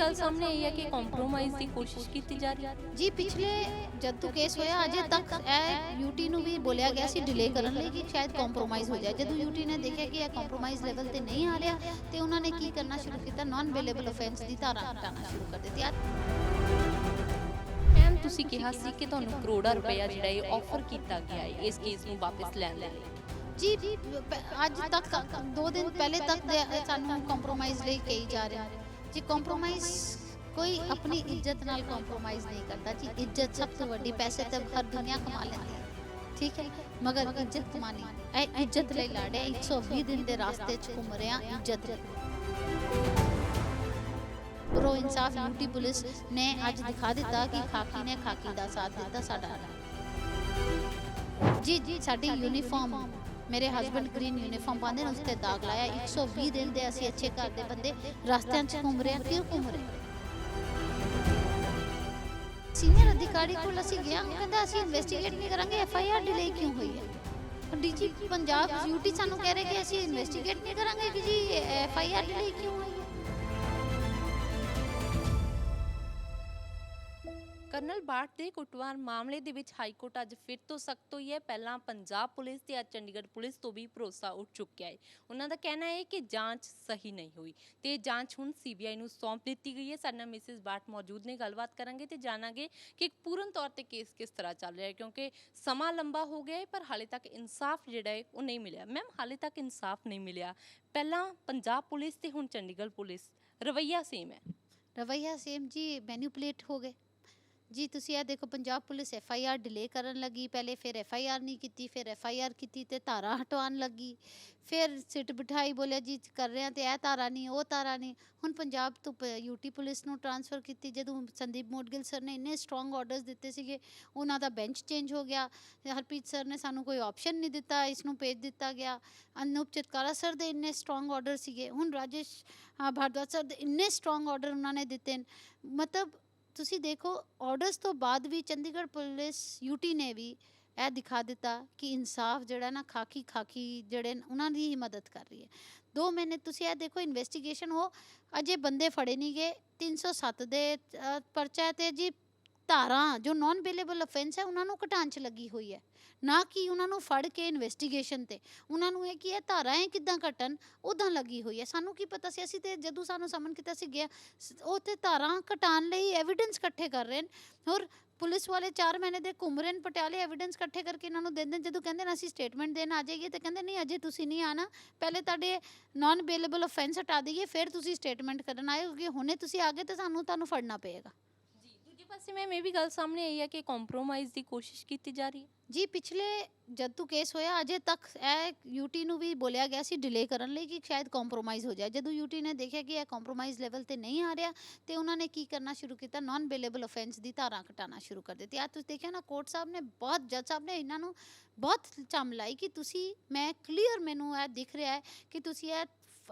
ਗੱਲ ਸਾਹਮਣੇ ਆਈ ਹੈ ਕਿ ਕੰਪਰੋਮਾਈਜ਼ ਦੀ ਕੋਸ਼ਿਸ਼ ਕੀਤੀ ਜਾ ਰਹੀ ਹੈ। ਜੀ ਪਿਛਲੇ ਜਦ ਤੋਂ ਕੇਸ ਹੋਇਆ ਅਜੇ ਤੱਕ ਇਹ ਯੂਟੀ ਨੂੰ ਵੀ ਬੋਲਿਆ ਗਿਆ ਸੀ ਡਿਲੇ ਕਰਨ ਲਈ ਕਿ ਸ਼ਾਇਦ ਕੰਪਰੋਮਾਈਜ਼ ਹੋ ਜਾਏ। ਜਦੋਂ ਯੂਟੀ ਨੇ ਦੇਖਿਆ ਕਿ ਇਹ ਕੰਪਰੋਮਾਈਜ਼ ਲੈਵਲ ਤੇ ਨਹੀਂ ਆ ਰਿਹਾ ਤੇ ਉਹਨਾਂ ਨੇ ਕੀ ਕਰਨਾ ਸ਼ੁਰੂ ਕੀਤਾ? ਨਾਨ ਬੇਲੇਬਲ ਆਫੈਂਸ ਦੀ ਧਾਰਾ ਹਟਾਉਣਾ ਸ਼ੁਰੂ ਕਰ ਦਿੱਤੀ। ਆ ਮੈਮ ਤੁਸੀਂ ਕਿਹਾ ਸੀ ਕਿ ਤੁਹਾਨੂੰ ਕਰੋੜਾਂ ਰੁਪਇਆ ਜਿਹੜਾ ਇਹ ਆਫਰ ਕੀਤਾ ਗਿਆ ਹੈ ਇਸ ਕੇਸ ਨੂੰ ਵਾਪਸ ਲੈਣ ਲਈ। ਜੀ ਅੱਜ ਤੱਕ ਦੋ ਦਿਨ ਪਹਿਲੇ ਤੱਕ ਸਾਨੂੰ ਕੰਪਰੋਮਾਈਜ਼ ਲਈ ਕਹੀ ਜਾ ਰਿਹਾ ਜੀ ਕੰਪਰੋਮਾਈਜ਼ ਕੋਈ ਆਪਣੀ ਇੱਜ਼ਤ ਨਾਲ ਕੰਪਰੋਮਾਈਜ਼ ਨਹੀਂ ਕਰਦਾ, ਜੀ ਇੱਜ਼ਤ ਸਭ ਤੋਂ ਵੱਡੀ ਪੈਸੇ ਤਾਂ ਹਰ ਦੁਨੀਆ ਕਮਾ ਲੈਂਦੀ ਹੈ। ਠੀਕ ਹੈ? ਮਗਰ ਇੱਜ਼ਤ ਕਮਾਣੀ। ਇਹ ਇੱਜ਼ਤ ਲਈ ਲੜਿਆ 120 ਦਿਨ ਦੇ ਰਾਸਤੇ 'ਚ ਘੁੰਮ ਰਿਹਾ, ਇੱਜ਼ਤ ਪ੍ਰੋ ਇਨਸਾਫ ਯੂਟੀ ਪੁਲਿਸ ਨੇ ਅੱਜ ਦਿਖਾ ਦਿੱਤਾ ਕਿ ਖਾਕੀ ਨੇ ਖਾਕੀ ਦਾ ਸਾਥ ਦਿੱਤਾ ਸਾਡਾ। ਜੀ ਜੀ, ਸਾਡੀ ਯੂਨੀਫਾਰਮ ਮੇਰੇ ਹਸਬੰਡ ਗ੍ਰੀਨ ਯੂਨੀਫਾਰਮ ਪਾਉਂਦੇ ਨੇ ਉਸ ਤੇ ਦਾਗ ਲਾਇਆ। 120 ਦਿਨ ਦੇ ਅਸੀਂ ਅੱਛੇ ਘਰ ਦੇ ਬੰਦੇ ਰਸਤਿਆਂ 'ਚ ਘੁੰਮ ਰਹੇ ਹਾਂ, ਕਿਉਂ ਘੁੰਮ ਰਹੇ ਸੀਨੀਅਰ ਅਧਿਕਾਰੀ ਕੋਲ ਅਸੀਂ ਗਿਆ ਕਹਿੰਦਾ ਅਸੀਂ ਇਨਵੈਸਟੀਗੇਟ ਨਹੀਂ ਕਰਾਂਗੇ ਐਫ ਆਈ ਆਰ ਡਿਲੇ ਕਿਉਂ ਹੋਈ ਹੈ? ਡੀਜੀ ਪੰਜਾਬ ਯੂਟੀ ਸਾਨੂੰ ਕਹਿ ਰਹੇ ਕਿ ਅਸੀਂ ਇਨਵੈਸਟੀਗੇਟ ਨਹੀਂ ਕਰਾਂਗੇ ਕਿ ਜੀ ਐਫ ਆਈ ਆਰ ਡਿਲੇ ਕਿਉਂ ਹੋਈ ਹੈ ਦੇ ਕੁੱਟਵਾਰ ਮਾਮਲੇ ਦੇ ਵਿੱਚ ਹਾਈ ਕੋਰਟ ਅੱਜ ਫਿਰ ਤੋਂ ਸਖਤ ਹੋਈ ਹੈ। ਪਹਿਲਾਂ ਪੰਜਾਬ ਪੁਲਿਸ ਤੇ ਅੱਜ ਚੰਡੀਗੜ੍ਹ ਪੁਲਿਸ ਤੋਂ ਵੀ ਭਰੋਸਾ ਉੱਠ ਚੁੱਕਿਆ ਹੈ। ਉਹਨਾਂ ਦਾ ਕਹਿਣਾ ਹੈ ਕਿ ਜਾਂਚ ਸਹੀ ਨਹੀਂ ਹੋਈ ਤੇ ਜਾਂਚ ਹੁਣ ਸੀਬੀਆਈ ਨੂੰ ਸੌਂਪ ਦਿੱਤੀ ਗਈ ਹੈ। ਸਾਡੇ ਨਾਲ ਮਿਸਿਸ ਬਾਟ ਮੌਜੂਦ ਨੇ, ਗੱਲਬਾਤ ਕਰਾਂਗੇ ਤੇ ਜਾਣਾਂਗੇ ਕਿ ਪੂਰਨ ਤੌਰ ਤੇ ਕੇਸ ਕਿਸ ਤਰ੍ਹਾਂ ਚੱਲ ਰਿਹਾ ਹੈ, ਕਿਉਂਕਿ ਸਮਾਂ ਲੰਬਾ ਹੋ ਗਿਆ ਹੈ, ਪਰ ਹਾਲੇ ਤੱਕ ਇਨਸਾਫ ਜਿਹੜਾ ਹੈ, ਉਹ ਨਹੀਂ ਮਿਲਿਆ। ਮੈਮ, ਹਾਲੇ ਤੱਕ ਇਨਸਾਫ ਨਹੀਂ ਮਿਲਿਆ। ਪਹਿਲਾਂ ਪੰਜਾਬ ਪੁਲਿਸ ਤੇ ਹੁਣ ਚੰਡੀਗੜ੍ਹ ਪੁਲਿਸ। ਰਵਈਆ ਸੇਮ ਹੈ। ਰਵਈਆ ਸੇਮ ਜੀ ਮੈਨੂਪਲੇਟ ਹੋ ਗਏ। ਜੀ, ਤੁਸੀਂ ਇਹ ਦੇਖੋ, Punjab police F I R delay ਕਰਨ ਲੱਗੀ। ਪਹਿਲੇ ਫਿਰ ਐਫ ਆਈ ਆਰ ਨਹੀਂ ਕੀਤੀ, ਫਿਰ ਐਫ ਆਈ ਆਰ ਕੀਤੀ ਤੇ ਧਾਰਾ ਹਟਵਾਉਣ ਲੱਗੀ। ਫਿਰ ਸਿੱਟ ਬਿਠਾਈ ਬੋਲਿਆ, ਜੀ, ਕਰ ਰਹੇ ਹਾਂ ਤੇ ਇਹ ਧਾਰਾ ਨਹੀਂ, ਉਹ ਧਾਰਾ ਨਹੀਂ। ਹੁਣ ਪੰਜਾਬ ਤੋਂ ਯੂਟੀ ਪੁਲਿਸ ਨੂੰ ਟਰਾਂਸਫਰ ਕੀਤੀ, ਜਦੋਂ ਸੰਦੀਪ ਮੋਡਗਿਲ ਸਰ ਨੇ ਇੰਨੇ ਸਟਰੋਂਗ ਆਰਡਰਸ ਦਿੱਤੇ ਸੀਗੇ, ਉਹਨਾਂ ਦਾ ਬੈਂਚ ਚੇਂਜ ਹੋ ਗਿਆ। ਹਰਪ੍ਰੀਤ ਸਰ ਨੇ ਸਾਨੂੰ ਕੋਈ ਆਪਸ਼ਨ ਨਹੀਂ ਦਿੱਤਾ ਇਸ ਨੂੰ ਭੇਜ ਦਿੱਤਾ ਗਿਆ। ਅਨੂਪ ਚਿਤਕਾਰਾ ਸਰ ਦੇ ਇੰਨੇ ਸਟਰੋਂਗ ਆਰਡਰ ਸੀਗੇ। ਹੁਣ ਰਾਜੇਸ਼ ਭਾਰਦਵਾਜ ਸਰ ਦੇ ਇੰਨੇ ਸਟਰੋਂਗ ਆਰਡਰ ਉਹਨਾਂ ਨੇ ਦਿੱਤੇ। ਨੇ। ਮਤਲਬ ਤੁਸੀਂ ਦੇਖੋ ਆਰਡਰਸ ਤੋਂ ਬਾਅਦ ਵੀ ਚੰਡੀਗੜ੍ਹ ਪੁਲਿਸ ਯੂਟੀ ਨੇ ਵੀ ਇਹ ਦਿਖਾ ਦਿੱਤਾ ਕਿ ਇਨਸਾਫ ਜਿਹੜਾ ਨਾ ਖਾਕੀ ਖਾਕੀ ਜਿਹੜੇ ਨੇ, ਉਹਨਾਂ ਦੀ ਹੀ ਮਦਦ ਕਰ ਰਹੀ ਹੈ। ਦੋ ਮਹੀਨੇ ਤੁਸੀਂ ਇਹ ਦੇਖੋ ਇਨਵੈਸਟੀਗੇਸ਼ਨ ਹੋ ਅਜੇ ਬੰਦੇ ਫੜੇ ਨਹੀਂ ਗਏ 307 ਦੇ ਅ, ਪਰਚਾ ਹੈ ਤੇ ਜੀ ਧਾਰਾਂ ਜੋ ਨਾਨ ਬੇਲੇਬਲ ਅਫੈਂਸ ਹੈ, ਉਹਨਾਂ ਨੂੰ ਘਟਾਉਣ ਚ ਲੱਗੀ ਹੋਈ ਹੈ। ਨਾ ਕਿ ਉਹਨਾਂ ਨੂੰ ਫੜ ਕੇ ਇਨਵੈਸਟੀਗੇਸ਼ਨ ਤੇ। ਉਹਨਾਂ ਨੂੰ ਇਹ ਕਿ ਇਹ ਧਾਰਾएं ਕਿੱਦਾਂ ਘਟਣ ਉਦਾਂ ਲੱਗੀ ਹੋਈ ਹੈ। ਸਾਨੂੰ ਕੀ ਪਤਾ ਸੀ, ਅਸੀਂ ਤੇ ਜਦੋਂ ਸਾਨੂੰ ਸਮਨ ਕੀਤਾ ਸੀ ਗਿਆ। ਸ- ਉਹ ਤੇ ਧਾਰਾਂ ਘਟਾਉਣ ਲਈ ਐਵੀਡੈਂਸ ਇਕੱਠੇ ਕਰ ਰਹੇ ਨੇ। ਔਰ ਪੁਲਿਸ ਵਾਲੇ 4 ਮਹੀਨੇ ਦੇ ਘੁੰਮ ਰਹੇ ਨੇ ਪਟਿਆਲੇ ਐਵੀਡੈਂਸ ਇਕੱਠੇ ਕਰਕੇ ਇਹਨਾਂ ਨੂੰ ਦਿੰਦੇ ਨੇ। ਜਦੋਂ ਕਹਿੰਦੇ ਨੇ, ਅਸੀਂ ਸਟੇਟਮੈਂਟ ਦੇਣ ਆ ਜਾਈਏ, ਤੇ ਕਹਿੰਦੇ, ਨਹੀਂ, ਅਜੇ ਤੁਸੀਂ ਨਹੀਂ ਆਣਾ ਪਹਿਲੇ ਤੁਹਾਡੇ ਨਾਨ ਬੇਲੇਬਲ ਆਫੈਂਸ ਹਟਾ ਦਈਏ, ਫਿਰ ਤੁਸੀਂ ਸਟੇਟਮੈਂਟ ਕਰਨ ਆਏ ਕਿਉਂਕਿ ਹੁਣੇ ਤੁਸੀਂ ਆ ਗਏ, ਤੇ ਸਾਨੂੰ, ਤੁਹਾਨੂੰ ਫੜਨਾ ਪਏਗਾ। ਪਾਸੇ ਮੈਮ ਇਹ ਵੀ ਗੱਲ ਸਾਹਮਣੇ ਆਈ ਹੈ ਕਿ ਕੰਪਰੋਮਾਈਜ਼ ਦੀ ਕੋਸ਼ਿਸ਼ ਕੀਤੀ ਜਾ ਰਹੀ ਹੈ ਜੀ ਪਿਛਲੇ ਜਦ ਤੋਂ ਕੇਸ ਹੋਇਆ ਅਜੇ ਤੱਕ ਇਹ ਯੂਟੀ ਨੂੰ ਵੀ ਬੋਲਿਆ ਗਿਆ ਸੀ ਡਿਲੇ ਕਰਨ ਲਈ ਕਿ ਸ਼ਾਇਦ ਕੰਪਰੋਮਾਈਜ਼ ਹੋ ਜਾਏ ਜਦੋਂ ਯੂਟੀ ਨੇ ਦੇਖਿਆ ਕਿ ਇਹ ਕੰਪਰੋਮਾਈਜ਼ ਲੈਵਲ ਤੇ ਨਹੀਂ ਆ ਰਿਹਾ ਤੇ ਉਹਨਾਂ ਨੇ ਕੀ ਕਰਨਾ ਸ਼ੁਰੂ ਕੀਤਾ ਨਾਨ ਬੇਲੇਬਲ ਆਫੈਂਸ ਦੀ ਧਾਰਾ ਘਟਾਉਣਾ ਸ਼ੁਰੂ ਕਰ ਦਿੱਤੀ ਆ ਤੁਸੀਂ ਦੇਖਿਆ ਨਾ ਕੋਰਟ ਸਾਹਿਬ ਨੇ ਬਹੁਤ ਜੱਜ ਸਾਹਿਬ ਨੇ ਇਹਨਾਂ ਨੂੰ ਬਹੁਤ ਚੰਮ ਲਾਈ ਕਿ ਤੁਸੀਂ ਮੈਂ ਕਲੀਅਰ ਮੈਨੂੰ ਇਹ ਦਿਖ ਰਿਹਾ ਹੈ ਕਿ ਤੁਸੀਂ ਇਹ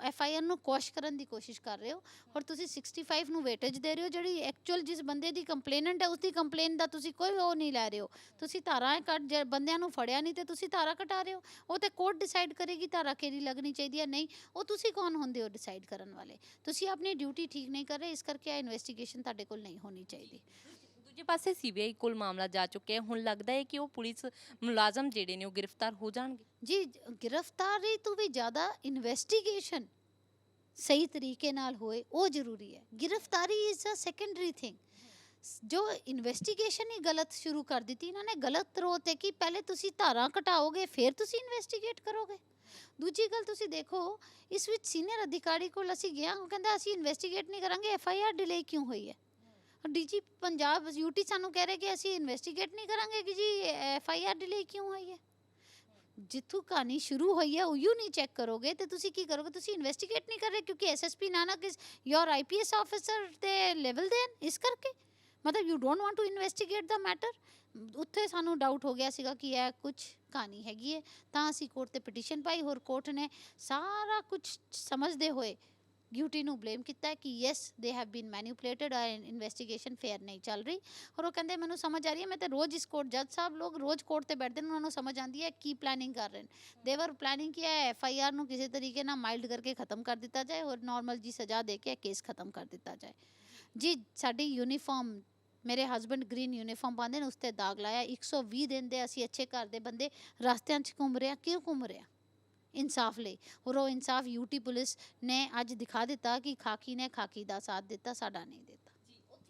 ਐਫ ਆਈ ਆਰ ਨੂੰ ਕੋਸ਼ ਕਰਨ ਦੀ ਕੋਸ਼ਿਸ਼ ਕਰ ਰਹੇ ਹੋ। ਔਰ ਤੁਸੀਂ 65 ਨੂੰ ਵੇਟੇਜ ਦੇ ਰਹੇ ਹੋ, ਜਿਹੜੀ ਐਕਚੁਅਲ ਜਿਸ ਬੰਦੇ ਦੀ ਕੰਪਲੇਨੈਂਟ ਹੈ ਉਸ ਦੀ ਕੰਪਲੇਨ ਦਾ ਤੁਸੀਂ ਕੋਈ ਉਹ ਨਹੀਂ ਲੈ ਰਹੇ ਹੋ। ਤੁਸੀਂ ਧਾਰਾ ਕੱਟ ਜੇ ਬੰਦਿਆਂ ਨੂੰ ਫੜਿਆ ਨਹੀਂ ਤੇ ਤੁਸੀਂ ਧਾਰਾ ਕਟਾ ਰਹੇ ਹੋ। ਉਹ ਤੇ ਕੋਰਟ ਡਿਸਾਈਡ ਕਰੇਗੀ ਧਾਰਾ ਕਿਹੜੀ ਲੱਗਣੀ ਚਾਹੀਦੀ ਹੈ, ਨਹੀਂ, ਉਹ ਤੁਸੀਂ ਕੌਣ ਹੁੰਦੇ ਹੋ ਡਿਸਾਈਡ ਕਰਨ ਵਾਲੇ? ਤੁਸੀਂ ਆਪਣੀ ਡਿਊਟੀ ਠੀਕ ਨਹੀਂ ਕਰ ਰਹੇ, ਇਸ ਕਰਕੇ ਇਹ ਇਨਵੈਸਟੀਗੇਸ਼ਨ ਤੁਹਾਡੇ ਕੋਲ ਨਹੀਂ ਹੋਣੀ ਚਾਹੀਦੀ। ਦੂਜੇ ਪਾਸੇ ਸੀਬੀਆਈ ਕੋਲ ਮਾਮਲਾ ਜਾ ਚੁੱਕਿਆ ਹੈ। ਹੁਣ ਲੱਗਦਾ ਹੈ ਕਿ ਉਹ ਪੁਲਿਸ ਮੁਲਾਜ਼ਮ ਜਿਹੜੇ ਨੇ ਉਹ ਗ੍ਰਿਫਤਾਰ ਹੋ ਜਾਣਗੇ। ਜੀ, ਗ੍ਰਿਫਤਾਰੀ ਤੋਂ ਵੀ ਜ਼ਿਆਦਾ ਇਨਵੈਸਟੀਗੇਸ਼ਨ ਸਹੀ ਤਰੀਕੇ ਨਾਲ ਹੋਏ, ਉਹ ਜ਼ਰੂਰੀ ਹੈ। ਗ੍ਰਿਫਤਾਰੀ ਇਜ਼ ਅ ਸੈਕੰਡਰੀ ਥਿੰਗ ਜੋ ਇਨਵੈਸਟੀਗੇਸ਼ਨ ਹੀ ਗਲਤ ਸ਼ੁਰੂ ਕਰ ਦਿੱਤੀ, ਇਹਨਾਂ ਨੇ ਗਲਤ ਰੋ ਤੇ ਕਿ ਪਹਿਲੇ ਤੁਸੀਂ ਧਾਰਾਂ ਘਟਾਓਗੇ ਫਿਰ ਤੁਸੀਂ ਇਨਵੈਸਟੀਗੇਟ ਕਰੋਗੇ। ਦੂਜੀ ਗੱਲ ਤੁਸੀਂ ਦੇਖੋ, ਇਸ ਵਿੱਚ ਸੀਨੀਅਰ ਅਧਿਕਾਰੀ ਕੋਲ ਅਸੀਂ ਗਿਆ ਉਹ ਕਹਿੰਦਾ ਅਸੀਂ ਇਨਵੈਸਟੀਗੇਟ ਨਹੀਂ ਕਰਾਂਗੇ ਐਫ ਆਈ ਆਰ ਡਿਲੇ ਕਿਉਂ ਹੋਈ ਹੈ? ਡੀਜੀ ਪੰਜਾਬ ਯੂਟੀ ਸਾਨੂੰ ਕਹਿ ਰਹੇ ਕਿ ਅਸੀਂ ਇਨਵੈਸਟੀਗੇਟ ਨਹੀਂ ਕਰਾਂਗੇ ਕਿ ਜੀ ਐਫ ਆਈ ਆਰ ਡਿਲੇ ਕਿਉਂ ਹੋਈ ਹੈ? ਜਿੱਥੋਂ ਕਹਾਣੀ ਸ਼ੁਰੂ ਹੋਈ ਹੈ ਉਹ ਨਹੀਂ ਚੈੱਕ ਕਰੋਗੇ ਤੇ ਤੁਸੀਂ ਕੀ ਕਰੋਗੇ? ਤੁਸੀਂ ਇਨਵੈਸਟੀਗੇਟ ਨਹੀਂ ਕਰ ਰਹੇ ਕਿਉਂਕਿ SSP Nanak is your IPS officer ਦੇ ਲੈਵਲ ਦੇ ਹਨ, ਇਸ ਕਰਕੇ? ਮਤਲਬ you don't want to investigate the matter ਉੱਥੇ ਸਾਨੂੰ ਡਾਊਟ ਹੋ ਗਿਆ ਸੀਗਾ ਕਿ ਇਹ ਕੁਝ ਕਹਾਣੀ ਹੈਗੀ ਹੈ। ਤਾਂ ਅਸੀਂ ਕੋਰਟ ਤੇ ਪਟੀਸ਼ਨ ਪਾਈ ਹੋਰ ਕੋਰਟ ਨੇ ਸਾਰਾ ਕੁਝ ਸਮਝਦੇ ਹੋਏ ਯੂਟੀ ਨੂੰ ਬਲੇਮ ਕੀਤਾ ਕਿ ਯੈਸ ਦੇ ਹੈਵ ਬੀਨ ਮੈਨੀਪੂਲੇਟਡ ਔਰ ਇਨਵੈਸਟੀਗੇਸ਼ਨ ਫੇਅਰ ਨਹੀਂ ਚੱਲ ਰਹੀ। ਔਰ ਉਹ ਕਹਿੰਦੇ, ਮੈਨੂੰ ਸਮਝ ਆ ਰਹੀ ਹੈ, ਮੈਂ ਤਾਂ ਰੋਜ਼ ਇਸ ਕੋਰਟ ਜੱਜ ਸਾਹਿਬ ਲੋਕ ਰੋਜ਼ ਕੋਰਟ ਤੇ ਬੈਠਦੇ ਨੇ, ਉਹਨਾਂ ਨੂੰ ਸਮਝ ਆਉਂਦੀ ਹੈ ਕੀ ਪਲੈਨਿੰਗ ਕਰ ਰਹੇ ਨੇ। ਦੇਵਰ ਪਲੈਨਿੰਗ ਕੀ ਹੈ ਐਫ ਆਈ ਆਰ ਨੂੰ ਕਿਸੇ ਤਰੀਕੇ ਨਾਲ ਮਾਈਲਡ ਕਰਕੇ ਖਤਮ ਕਰ ਦਿੱਤਾ ਜਾਏ ਔਰ ਨਾਰਮਲ ਜੀ ਸਜ਼ਾ ਦੇ ਕੇ ਕੇਸ ਖਤਮ ਕਰ ਦਿੱਤਾ ਜਾਏ। ਜੀ, ਸਾਡੀ ਯੂਨੀਫਾਰਮ ਮੇਰੇ ਹਸਬੰਡ ਗ੍ਰੀਨ ਯੂਨੀਫਾਰਮ ਪਾਉਂਦੇ ਨੇ, ਉਸ ਤੇ ਦਾਗ ਲਾਇਆ। 120 ਦਿਨ ਦੇ ਅਸੀਂ ਅੱਛੇ ਘਰ ਦੇ ਬੰਦੇ, ਰਸਤਿਆਂ 'ਚ ਘੁੰਮ ਰਹੇ ਹਾਂ ਕਿਉਂ ਘੁੰਮ ਰਹੇ? ਹਾਂ ਇਨਸਾਫ ਲਈ। ਹੋਰ ਉਹ ਇਨਸਾਫ ਯੂਟੀ ਪੁਲਿਸ ਨੇ ਅੱਜ ਦਿਖਾ ਦਿੱਤਾ ਕਿ ਖਾਕੀ ਨੇ ਖਾਕੀ ਦਾ ਸਾਥ ਦਿੱਤਾ, ਸਾਡਾ ਨਹੀਂ ਦਿੱਤਾ।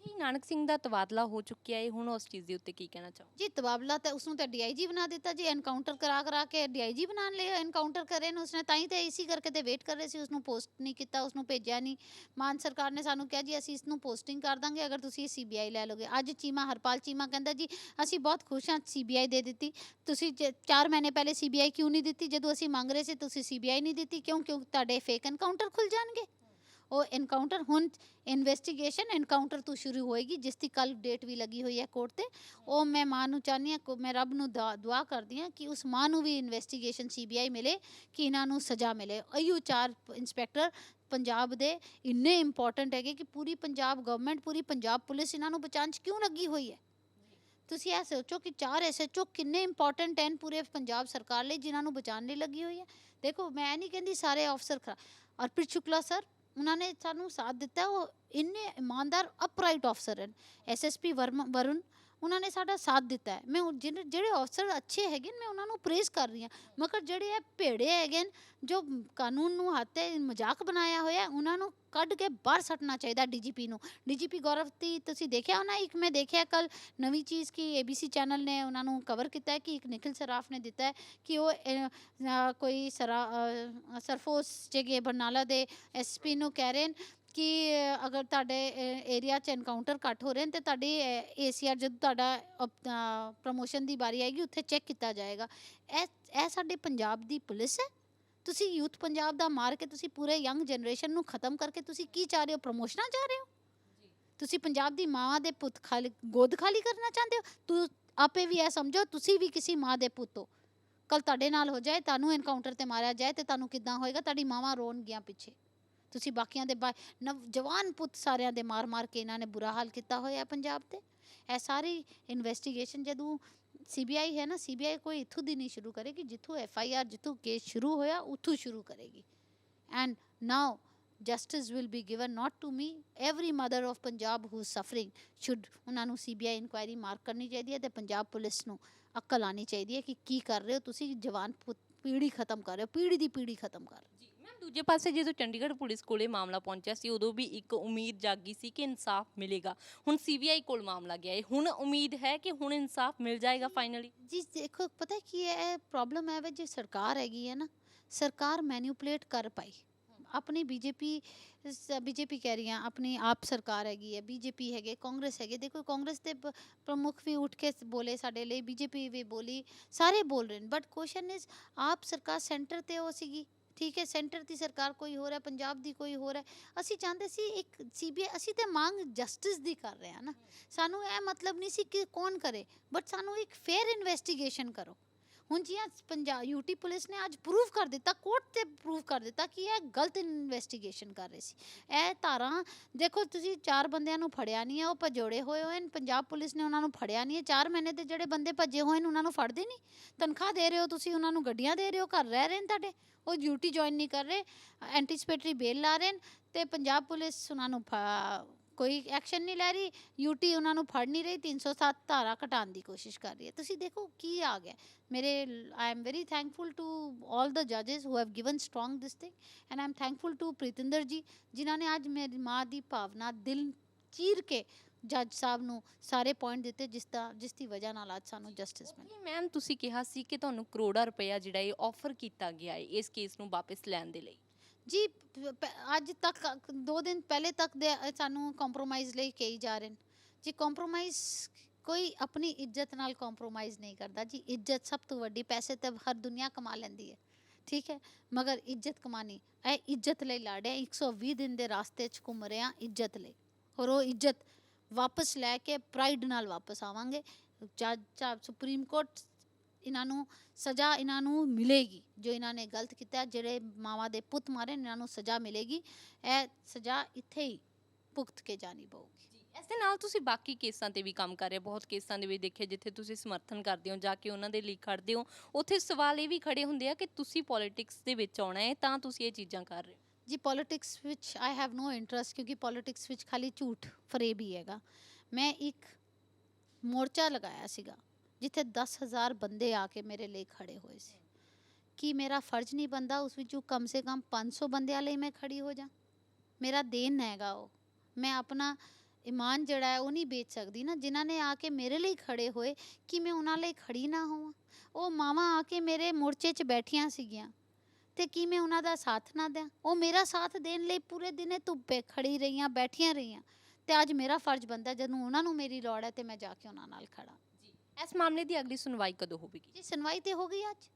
ਉੱਥੇ ਨਾਨਕ ਸਿੰਘ ਦਾ ਤਬਾਦਲਾ ਹੋ ਚੁੱਕਿਆ ਹੈ ਹੁਣ ਉਸ ਚੀਜ਼ ਦੇ ਉੱਤੇ ਕੀ ਕਹਿਣਾ ਚਾਹੋ ਜੀ, ਤਬਾਦਲਾ ਤਾਂ ਉਸਨੂੰ ਤਾਂ ਡੀਆਈਜੀ ਬਣਾ ਦਿੱਤਾ ਜੀ ਐਨਕਾਊਂਟਰ ਕਰਾ ਕਰਾ ਕੇ ਡੀਆਈਜੀ ਬਣਾਉਣ ਲਿਆ ਐਨਕਾਊਂਟਰ ਕਰੇ ਨੇ ਉਸਨੇ, ਤਾਂ ਹੀ ਤਾਂ ਇਸੀ ਕਰਕੇ ਤੇ ਵੇਟ ਕਰ ਰਹੇ ਸੀ, ਉਸਨੂੰ ਪੋਸਟ ਨਹੀਂ ਕੀਤਾ, ਉਸਨੂੰ ਭੇਜਿਆ ਨਹੀਂ। ਮਾਨ ਸਰਕਾਰ ਨੇ ਸਾਨੂੰ ਕਿਹਾ ਜੀ, ਅਸੀਂ ਇਸ ਨੂੰ ਪੋਸਟਿੰਗ ਕਰ ਦਾਂਗੇ, ਅਗਰ ਤੁਸੀਂ ਸੀਬੀਆਈ ਲੈ ਲਓਗੇ। ਅੱਜ ਚੀਮਾ, ਹਰਪਾਲ ਚੀਮਾ ਕਹਿੰਦਾ ਜੀ, ਅਸੀਂ ਬਹੁਤ ਖੁਸ਼ ਹਾਂ ਸੀਬੀਆਈ ਦੇ ਦਿੱਤੀ। ਤੁਸੀਂ 4 ਮਹੀਨੇ ਪਹਿਲੇ ਸੀਬੀਆਈ ਕਿਉਂ ਨਹੀਂ ਦਿੱਤੀ? ਜਦੋਂ ਅਸੀਂ ਮੰਗ ਰਹੇ ਸੀ, ਤੁਸੀਂ ਸੀਬੀਆਈ ਨਹੀਂ ਦਿੱਤੀ, ਕਿਉਂ ਕਿਉਂ ਤੁਹਾਡੇ ਫੇਕ ਐਨਕਾਊਂਟਰ ਖੁੱਲ ਜਾਣਗੇ? ਉਹ ਐਨਕਾਊਂਟਰ ਹੁਣ ਇਨਵੈਸਟੀਗੇਸ਼ਨ ਐਨਕਾਊਂਟਰ ਤੋਂ ਸ਼ੁਰੂ ਹੋਏਗੀ, ਜਿਸ ਦੀ ਕੱਲ ਡੇਟ ਵੀ ਲੱਗੀ ਹੋਈ ਹੈ ਕੋਰਟ ਤੇ। ਉਹ ਮੈਂ ਮਾਂ ਨੂੰ ਚਾਹੁੰਦੀ ਹਾਂ, ਕੋ- ਮੈਂ ਰੱਬ ਨੂੰ ਦੁਆ ਦੁਆ ਕਰਦੀ ਹਾਂ ਕਿ ਉਸ ਮਾਂ ਨੂੰ ਵੀ ਇਨਵੈਸਟੀਗੇਸ਼ਨ ਸੀਬੀਆਈ ਮਿਲੇ, ਕਿ ਇਹਨਾਂ ਨੂੰ ਸਜ਼ਾ ਮਿਲੇ। ਅਯੂ ਚਾਰ ਇੰਸਪੈਕਟਰ ਪੰਜਾਬ ਦੇ ਇੰਨੇ ਇੰਪੋਰਟੈਂਟ ਹੈਗੇ ਕਿ ਪੂਰੀ ਪੰਜਾਬ ਗਵਰਨਮੈਂਟ ਪੂਰੀ ਪੰਜਾਬ ਪੁਲਿਸ ਇਹਨਾਂ ਨੂੰ ਬਚਾਉਣ 'ਚ ਕਿਉਂ ਲੱਗੀ ਹੋਈ ਹੈ? ਤੁਸੀਂ ਇਹ ਸੋਚੋ ਕਿ ਚਾਰ ਐਸਐਚਓ ਕਿੰਨੇ ਇੰਪੋਰਟੈਂਟ ਹਨ ਪੂਰੇ ਪੰਜਾਬ ਸਰਕਾਰ ਲਈ, ਜਿਨ੍ਹਾਂ ਨੂੰ ਬਚਾਉਣ ਲਈ ਲੱਗੀ ਹੋਈ ਹੈ। ਦੇਖੋ, ਮੈਂ ਨਹੀਂ ਕਹਿੰਦੀ ਸਾਰੇ ਅਫਸਰ ਖਰਾ, ਅਰਪਿਤ ਸ਼ੁਕਲਾ ਸਰ ਉਹਨਾਂ ਨੇ ਸਾਨੂੰ ਸਾਥ ਦਿੱਤਾ ਉਹ ਇੰਨੇ ਇਮਾਨਦਾਰ ਅਪਰਾਈਟ ਅਫਸਰ ਹਨ। ਐਸਐਸਪੀ ਵਰੁਣ ਉਹਨਾਂ ਨੇ ਸਾਡਾ ਸਾਥ ਦਿੱਤਾ ਹੈ। ਮੈਂ ਉਹ ਜਿਹੜੇ ਜਿਹੜੇ ਅਫਸਰ ਅੱਛੇ ਹੈਗੇ ਨੇ ਮੈਂ ਉਹਨਾਂ ਨੂੰ ਪ੍ਰੇਜ਼ ਕਰ ਰਹੀ ਹਾਂ। ਮਗਰ ਜਿਹੜੇ ਇਹ ਭੇੜੇ ਹੈਗੇ ਨੇ ਜੋ ਕਾਨੂੰਨ ਨੂੰ ਹੱਥੇ ਮਜ਼ਾਕ ਬਣਾਇਆ ਹੋਇਆ ਹੈ, ਉਹਨਾਂ ਨੂੰ ਕੱਢ ਕੇ ਬਾਹਰ ਸੱਟਣਾ ਚਾਹੀਦਾ ਡੀਜੀਪੀ ਨੂੰ। ਡੀਜੀਪੀ ਗੌਰਵ ਦੀ ਤੁਸੀਂ ਦੇਖਿਆ ਹੋਣਾ ਇੱਕ ਮੈਂ ਦੇਖਿਆ ਕੱਲ ਨਵੀਂ ਚੀਜ਼ ਕੀ ਏਬੀਸੀ ਚੈਨਲ ਨੇ ਉਹਨਾਂ ਨੂੰ ਕਵਰ ਕੀਤਾ ਹੈ ਕਿ ਇੱਕ ਨਿਖਿਲ ਸਰਾਫ ਨੇ ਦਿੱਤਾ ਹੈ ਕਿ ਉਹ ਅਹ, ਅਹ, ਕੋਈ ਸਰਾ ਅਹ, ਸਰਫੋਸ ਜਗੇ ਬਰਨਾਲਾ ਦੇ ਐਸਪੀ ਨੂੰ ਕਹਿ ਰਹੇ ਨੇ। ਕਿ ਅਗਰ ਤੁਹਾਡੇ ਏਰੀਆ 'ਚ ਐਨਕਾਊਂਟਰ ਘੱਟ ਹੋ ਰਹੇ ਨੇ ਤੇ ਤੁਹਾਡੀ ਏਸੀਆਰ ਜਦੋਂ ਤੁਹਾਡਾ ਪ੍ਰਮੋਸ਼ਨ ਦੀ ਵਾਰੀ ਆਏਗੀ, ਉੱਥੇ ਚੈੱਕ ਕੀਤਾ ਜਾਏਗਾ। ਇਹ ਇਹ ਸਾਡੇ ਪੰਜਾਬ ਦੀ ਪੁਲਿਸ ਹੈ? ਤੁਸੀਂ ਯੂਥ ਪੰਜਾਬ ਦਾ ਮਾਰ ਕੇ ਤੁਸੀਂ ਪੂਰੇ ਯੰਗ ਜਨਰੇਸ਼ਨ ਨੂੰ ਖਤਮ ਕਰਕੇ ਤੁਸੀਂ ਕੀ ਚਾਹ ਰਹੇ ਹੋ? ਪ੍ਰਮੋਸ਼ਨਾਂ ਚਾਹ ਰਹੇ ਹੋ? ਤੁਸੀਂ ਪੰਜਾਬ ਦੀ ਮਾਂ ਦੇ ਪੁੱਤ ਖਾਲੀ, ਗੋਦ ਖਾਲੀ ਕਰਨਾ ਚਾਹੁੰਦੇ ਹੋ? ਤੂੰ ਆਪੇ ਵੀ ਇਹ ਸਮਝੋ, ਤੁਸੀਂ ਵੀ ਕਿਸੇ ਮਾਂ ਦੇ ਪੁੱਤ ਹੋ। ਕੱਲ ਤੁਹਾਡੇ ਨਾਲ ਹੋ ਜਾਏ, ਤੁਹਾਨੂੰ ਐਨਕਾਊਂਟਰ ਤੇ ਮਾਰਿਆ ਜਾਏ ਤੇ ਤੁਹਾਨੂੰ ਕਿੱਦਾਂ ਹੋਏਗਾ? ਤੁਹਾਡੀ ਮਾਵਾਂ ਰੋਣਗੀਆਂ ਪਿੱਛੇ। ਤੁਸੀਂ ਬਾਕੀਆਂ ਦੇ ਬਾ- ਨਵ ਜਵਾਨ ਪੁੱਤ ਸਾਰਿਆਂ ਦੇ ਮਾਰ-ਮਾਰ ਕੇ ਇਹਨਾਂ ਨੇ ਬੁਰਾ ਹਾਲ ਕੀਤਾ ਹੋਇਆ ਪੰਜਾਬ ਤੇ। ਇਹ ਸਾਰੀ ਇਨਵੈਸਟੀਗੇਸ਼ਨ ਜਦੋਂ ਸੀਬੀਆਈ ਹੈ ਨਾ ਸੀਬੀਆਈ ਕੋਈ ਇੱਥੋਂ ਦੀ ਨਹੀਂ ਸ਼ੁਰੂ ਕਰੇਗੀ, ਜਿੱਥੋਂ ਐਫ ਆਈ ਆਰ ਜਿੱਥੋਂ ਕੇਸ ਸ਼ੁਰੂ ਹੋਇਆ, ਉੱਥੋਂ ਸ਼ੁਰੂ ਕਰੇਗੀ। And now justice will be given not to me, every mother of punjab who is suffering should, ਉਹਨਾਂ ਨੂੰ ਸੀਬੀਆਈ ਇਨਕੁਆਇਰੀ ਮਾਰਕ ਕਰਨੀ ਚਾਹੀਦੀ ਹੈ ਤੇ ਪੰਜਾਬ ਪੁਲਿਸ ਨੂੰ ਅਕਲ ਆਣੀ ਚਾਹੀਦੀ ਹੈ ਕਿ ਕੀ ਕਰ ਰਹੇ ਹੋ ਤੁਸੀਂ, ਜਵਾਨ ਪੁੱਤ- ਪੀੜ੍ਹੀ ਖਤਮ ਕਰ ਰਹੇ ਹੋ, ਪੀੜ੍ਹੀ ਦੀ ਪੀੜ੍ਹੀ ਖਤਮ ਕਰ ਰਹੇ ਹੋ। ਜੀ। ਦੂਜੇ ਪਾਸੇ ਜਦੋਂ ਚੰਡੀਗੜ੍ਹ ਪੁਲਿਸ ਕੋਲੇ ਮਾਮਲਾ ਪਹੁੰਚਿਆ ਸੀ ਉਦੋਂ ਵੀ ਇੱਕ ਉਮੀਦ ਜਾਗੀ ਸੀ ਕਿ ਇਨਸਾਫ ਮਿਲੇਗਾ। ਹੁਣ ਸੀਬੀਆਈ ਕੋਲ ਮਾਮਲਾ ਗਿਆ ਹੈ। ਹੁਣ ਉਮੀਦ ਹੈ ਕਿ ਹੁਣ ਇਨਸਾਫ ਮਿਲ ਜਾਏਗਾ ਫਾਈਨਲੀ ਜੀ ਦੇਖੋ ਪਤਾ ਹੈ ਕੀ ਹੈ ਪ੍ਰੋਬਲਮ ਹੈ ਵੇ ਜੇ ਸਰਕਾਰ ਹੈਗੀ ਹੈ ਨਾ ਸਰਕਾਰ ਮੈਨੀਪੂਲੇਟ ਕਰ ਪਾਈ। ਆਪਣੀ ਬੀਜੇਪੀ ਬੀਜੇਪੀ ਕਹਿ ਰਹੀ ਹਾਂ ਆਪਣੀ ਆਪ ਸਰਕਾਰ ਹੈਗੀ ਹੈ ਬੀਜੇਪੀ ਹੈਗੇ ਕਾਂਗਰਸ ਹੈਗੇ ਦੇਖੋ ਕਾਂਗਰਸ ਦੇ ਪ੍ਰਮੁੱਖ ਵੀ ਉੱਠ ਕੇ ਬੋਲੇ ਸਾਡੇ ਲਈ ਬੀਜੇਪੀ ਵੀ ਬੋਲੀ ਸਾਰੇ ਬੋਲ ਰਹੇ ਨੇ ਬਟ ਕੁਐਸਚਨ ਇਜ਼ ਆਪ ਸਰਕਾਰ ਸੈਂਟਰ ਤੇ ਉਹ ਸੀਗੀ। ਠੀਕ ਹੈ, ਸੈਂਟਰ ਦੀ ਸਰਕਾਰ ਕੋਈ ਹੋਰ ਹੈ, ਪੰਜਾਬ ਦੀ ਕੋਈ ਹੋਰ ਹੈ। ਅਸੀਂ ਚਾਹੁੰਦੇ ਸੀ ਇੱਕ ਸੀਬੀਆਈ ਅਸੀਂ ਤਾਂ ਮੰਗ ਜਸਟਿਸ ਦੀ ਕਰ ਰਹੇ ਹਾਂ ਨਾ। ਸਾਨੂੰ ਇਹ ਮਤਲਬ ਨਹੀਂ ਸੀ ਕਿ ਕੌਣ ਕਰੇ, ਬਟ ਸਾਨੂੰ ਇੱਕ ਫੇਅਰ ਇਨਵੈਸਟੀਗੇਸ਼ਨ ਕਰੋ। ਹੁਣ ਜੀ ਅੱਜ ਪੰਜਾਬ ਯੂਟੀ ਪੁਲਿਸ ਨੇ ਅੱਜ ਪ੍ਰੂਵ ਕਰ ਦਿੱਤਾ ਕੋਰਟ ਤੇ ਪ੍ਰੂਵ ਕਰ ਦਿੱਤਾ ਕਿ ਇਹ ਗਲਤ ਇਨਵੈਸਟੀਗੇਸ਼ਨ ਕਰ ਰਹੇ ਸੀ। ਇਹ ਧਾਰਾਂ, ਦੇਖੋ ਤੁਸੀਂ ਚਾਰ ਬੰਦਿਆਂ ਨੂੰ ਫੜਿਆ ਨਹੀਂ ਹੈ, ਉਹ ਭਜੋੜੇ ਹੋਏ ਹੋਏ ਨੇ, ਪੰਜਾਬ ਪੁਲਿਸ ਨੇ ਉਹਨਾਂ ਨੂੰ ਫੜਿਆ ਨਹੀਂ ਹੈ, ਚਾਰ ਮਹੀਨੇ ਦੇ ਜਿਹੜੇ ਬੰਦੇ ਭੱਜੇ ਹੋਏ ਨੇ, ਉਹਨਾਂ ਨੂੰ ਫੜਦੇ ਨਹੀਂ। ਤਨਖਾਹ ਦੇ ਰਹੇ ਹੋ ਤੁਸੀਂ, ਉਹਨਾਂ ਨੂੰ ਗੱਡੀਆਂ ਦੇ ਰਹੇ ਹੋ, ਘਰ ਰਹਿ ਰਹੇ ਨੇ ਤੁਹਾਡੇ, ਉਹ ਡਿਊਟੀ ਜੁਆਇਨ ਨਹੀਂ ਕਰ ਰਹੇ ਐਂਟੀਸਪੇਟਰੀ ਬੇਲ ਲਾ ਰਹੇ ਨੇ ਤੇ ਪੰਜਾਬ ਪੁਲਿਸ ਉਹਨਾਂ ਨੂੰ ਫ- ਕੋਈ ਐਕਸ਼ਨ ਨਹੀਂ ਲੈ ਰਹੀ ਯੂਟੀ ਉਹਨਾਂ ਨੂੰ ਫੜ ਨਹੀਂ ਰਹੀ 307 ਧਾਰਾ ਘਟਾਉਣ ਦੀ ਕੋਸ਼ਿਸ਼ ਕਰ ਰਹੀ ਹੈ। ਤੁਸੀਂ ਦੇਖੋ ਕੀ ਆ ਗਿਆ। ਮੇਰੇ I am very thankful to all the ਜਜਸ who have given strong this thing and I am thankful to Preetinder ji ਜਿਨ੍ਹਾਂ ਨੇ ਅੱਜ ਮੇਰੀ ਮਾਂ ਦੀ ਭਾਵਨਾ ਦਿਲ ਚੀਰ ਕੇ ਜੱਜ ਸਾਹਿਬ ਨੂੰ ਸਾਰੇ ਪੁਆਇੰਟ ਦਿੱਤੇ, ਜਿਸ ਦਾ, ਜਿਸ ਦੀ ਵਜ੍ਹਾ ਨਾਲ ਅੱਜ ਸਾਨੂੰ ਜਸਟਿਸ ਮਿਲੀ ਮੈਮ ਤੁਸੀਂ ਕਿਹਾ ਸੀ ਕਿ ਤੁਹਾਨੂੰ ਕਰੋੜਾਂ ਰੁਪਇਆ ਜਿਹੜਾ ਇਹ ਆਫਰ ਕੀਤਾ ਗਿਆ ਹੈ ਇਸ ਕੇਸ ਨੂੰ ਵਾਪਸ ਲੈਣ ਦੇ ਲਈ। ਜੀ ਅੱਜ ਤੱਕ, ਦੋ ਦਿਨ ਪਹਿਲੇ ਤੱਕ ਦੇ ਸਾਨੂੰ ਕੰਪਰੋਮਾਈਜ਼ ਲਈ ਕਹੀ ਜਾ ਰਹੇ ਨੇ। ਜੀ ਕੰਪਰੋਮਾਈਜ਼ ਕੋਈ ਆਪਣੀ ਇੱਜ਼ਤ ਨਾਲ ਕੰਪਰੋਮਾਈਜ਼ ਨਹੀਂ ਕਰਦਾ। ਜੀ, ਇੱਜ਼ਤ ਸਭ ਤੋਂ ਵੱਡੀ, ਪੈਸੇ ਤਾਂ ਹਰ ਦੁਨੀਆ ਕਮਾ ਲੈਂਦੀ ਹੈ। ਠੀਕ ਹੈ? ਮਗਰ ਇੱਜ਼ਤ ਕਮਾਣੀ, ਇਹ ਇੱਜ਼ਤ ਲਈ ਲੜਿਆ 120 ਦਿਨ ਦੇ ਰਾਸਤੇ 'ਚ ਘੁੰਮ ਰਿਹਾ ਇੱਜ਼ਤ ਲਈ। ਔਰ ਉਹ ਇੱਜ਼ਤ ਵਾਪਸ ਲੈ ਕੇ ਪ੍ਰਾਈਡ ਨਾਲ ਵਾਪਸ ਆਵਾਂਗੇ। ਜੱਜ ਸਾਹਿਬ ਸੁਪਰੀਮ ਕੋਰਟ ਇਹਨਾਂ ਨੂੰ ਸਜ਼ਾ ਇਹਨਾਂ ਨੂੰ ਮਿਲੇਗੀ ਜੋ ਇਹਨਾਂ ਨੇ ਗਲਤ ਕੀਤਾ ਜਿਹੜੇ ਮਾਵਾਂ ਦੇ ਪੁੱਤ ਮਾਰੇ ਇਹਨਾਂ ਨੂੰ ਸਜ਼ਾ ਮਿਲੇਗੀ। ਇਹ ਸਜ਼ਾ ਇੱਥੇ ਹੀ ਭੁਗਤ ਕੇ ਜਾਣੀ ਪਊਗੀ। ਇਸ ਦੇ ਨਾਲ ਤੁਸੀਂ ਬਾਕੀ ਕੇਸਾਂ ਤੇ ਵੀ ਕੰਮ ਕਰ ਰਹੇ ਹੋ। ਬਹੁਤ ਕੇਸਾਂ ਦੇ ਵਿੱਚ ਦੇਖਿਆ ਜਿੱਥੇ ਤੁਸੀਂ ਸਮਰਥਨ ਕਰਦੇ ਹੋ ਜਾ ਕੇ ਉਹਨਾਂ ਦੇ ਲਈ ਖੜਦੇ ਹੋ। ਉੱਥੇ ਸਵਾਲ ਇਹ ਵੀ ਖੜੇ ਹੁੰਦੇ ਆ ਕਿ ਤੁਸੀਂ ਪੋਲਿਟਿਕਸ ਦੇ ਵਿੱਚ ਆਉਣਾ ਹੈ ਤਾਂ ਤੁਸੀਂ ਇਹ ਚੀਜ਼ਾਂ ਕਰ ਰਹੇ ਹੋ। ਜੀ ਪੋਲਿਟਿਕਸ ਵਿੱਚ ਆਈ ਹੈਵ ਨੋ ਇੰਟਰਸਟ ਕਿਉਂਕਿ ਪੋਲਿਟਿਕਸ ਵਿੱਚ ਖਾਲੀ ਝੂਠ ਫਰੇਬ ਹੀ ਹੈਗਾ। ਮੈਂ ਇੱਕ ਮੋਰਚਾ ਲਗਾਇਆ ਸੀਗਾ। ਜਿੱਥੇ 10000 ਬੰਦੇ ਆ ਕੇ ਮੇਰੇ ਲਈ ਖੜੇ ਹੋਏ ਸੀ। ਕੀ ਮੇਰਾ ਫਰਜ਼ ਨਹੀਂ ਬੰਦਾ ਉਸ ਵਿੱਚੋਂ ਕਮ ਸੇ ਕਮ 500 ਬੰਦਿਆਂ ਲਈ ਮੈਂ ਖੜੀ ਹੋ ਜਾ ਮੇਰਾ ਦੇਨ ਹੈਗਾ ਉਹ। ਮੈਂ ਆਪਣਾ ਇਮਾਨ ਜਿਹੜਾ ਹੈ ਉਹ ਨਹੀਂ ਵੇਚ ਸਕਦੀ ਨਾ। ਜਿਨ੍ਹਾਂ ਨੇ ਆ ਕੇ ਮੇਰੇ ਲਈ ਖੜੇ ਹੋਏ, ਕਿ ਮੈਂ ਉਹਨਾਂ ਲਈ ਖੜੀ ਨਾ ਹੋਵਾਂ? ਉਹ ਮਾਵਾਂ ਆ ਕੇ ਮੇਰੇ ਮੋਰਚੇ 'ਚ ਬੈਠੀਆਂ ਸੀਗੀਆਂ। ਤੇ ਕੀ ਮੈਂ ਉਹਨਾਂ ਦਾ ਸਾਥ ਨਾ ਦਿਆਂ? ਉਹ ਮੇਰਾ ਸਾਥ ਦੇਣ ਲਈ ਪੂਰੇ ਦਿਨੇ ਧੁੱਪੇ ਖੜੀ ਰਹੀਆਂ, ਬੈਠੀਆਂ ਰਹੀਆਂ। ਤੇ ਅੱਜ ਮੇਰਾ ਫਰਜ਼ ਬੰਦਾ ਜਦੋਂ ਉਹਨਾਂ ਨੂੰ ਮੇਰੀ ਲੋੜ ਹੈ ਤੇ ਮੈਂ ਜਾ ਕੇ ਉਹਨਾਂ ਨਾਲ ਖੜਾ। ਇਸ ਮਾਮਲੇ ਦੀ ਅਗਲੀ ਸੁਣਵਾਈ ਕਦੋਂ ਹੋਵੇਗੀ? ਜੀ ਸੁਣਵਾਈ ਤੇ ਹੋ ਗਈ ਅੱਜ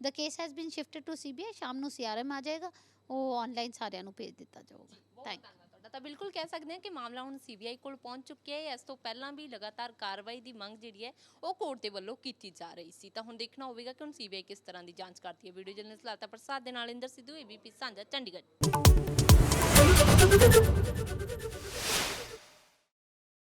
the case has been shifted to CBI ਸ਼ਾਮ ਨੂੰ ਸੀਆਰਐਮ ਆ ਜਾਏਗਾ। ਉਹ ਆਨਲਾਈਨ ਸਾਰਿਆਂ ਨੂੰ ਭੇਜ ਦਿੱਤਾ ਜਾਊਗਾ। ਧੰਨਵਾਦ ਤੁਹਾਡਾ। ਤਾਂ ਬਿਲਕੁਲ ਕਹਿ ਸਕਦੇ ਹਾਂ ਕਿ ਮਾਮਲਾ ਹੁਣ ਸੀਬੀਆਈ ਕੋਲ ਪਹੁੰਚ ਚੁੱਕਿਆ ਹੈ। ਇਸ ਤੋਂ ਪਹਿਲਾਂ ਵੀ ਲਗਾਤਾਰ ਕਾਰਵਾਈ ਦੀ ਮੰਗ ਜਿਹੜੀ ਹੈ ਉਹ ਕੋਰਟ ਦੇ ਵੱਲੋਂ ਕੀਤੀ ਜਾ ਰਹੀ ਸੀ। ਤਾਂ ਹੁਣ ਦੇਖਣਾ ਹੋਵੇਗਾ ਕਿ ਹੁਣ ਸੀਬੀਆਈ ਕਿਸ ਤਰ੍ਹਾਂ ਦੀ ਜਾਂਚ ਕਰਦੀ ਹੈ। ਵੀਡੀਓ ਜਰਨਲਿਸਟ ਲਾਤਾ ਪ੍ਰਸਾਦ ਦੇ ਨਾਲ ਇੰਦਰ ਸਿੱਧੂ ਏਬੀਪੀ ਸਾਂਝਾ ਚੰਡੀਗੜ੍ਹ।